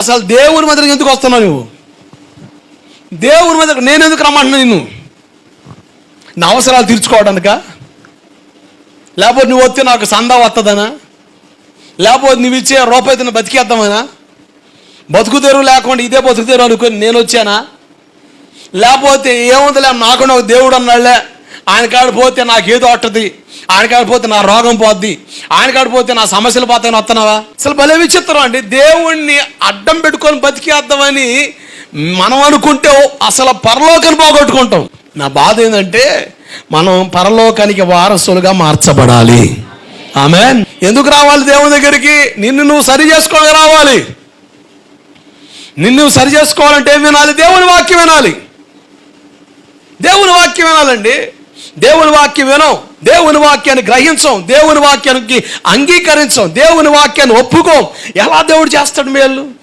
అసలు దేవుని మధ్యకి ఎందుకు వస్తున్నావు నువ్వు? దేవుని మధ్య నేను ఎందుకు రమ్మంటున్నా నిన్ను? నా అవసరాలు తీర్చుకోవడానిక? లేకపోతే నువ్వు వస్తే నాకు సందా వస్తుందనా లేకపోతే నువ్వు ఇచ్చే రూపాయి తిన్న బతికేద్దామనా? బతుకు లేకుండా ఇదే బతుకు అనుకుని నేను వచ్చానా? లేకపోతే ఏముందిలే నాకు ఒక దేవుడు అన్నాళ్ళే ఆయన కాడ పోతే నాకు ఏదో అట్టది. ఆయన కాడ పోతే నా రోగం పోద్ది. ఆయన కాడ పోతే నా సమస్యలు పోతాయని వస్తున్నావా అసలు భలే విచిత్రం అండి. దేవుణ్ణి అడ్డం పెట్టుకొని బతికేద్దామని మనం అనుకుంటే అసలు పరలోకం పోగొట్టుకుంటాం. నా బాధ ఏంటంటే మనం పరలోకానికి వారసులుగా మార్చబడాలి. ఆమె ఎందుకు రావాలి దేవుని దగ్గరికి? నిన్ను నువ్వు సరి చేసుకోవడానికి రావాలి. నిన్ను సరి చేసుకోవాలంటే ఏం వినాలి? దేవుని వాక్యం వినాలి. దేవుని వాక్యం వినాలండి. దేవుని వాక్యం వినం దేవుని వాక్యాన్ని గ్రహించం. దేవుని వాక్యానికి అంగీకరించం. దేవుని వాక్యాన్ని ఒప్పుకోం. ఎలా దేవుడు చేస్తాడు మేలు?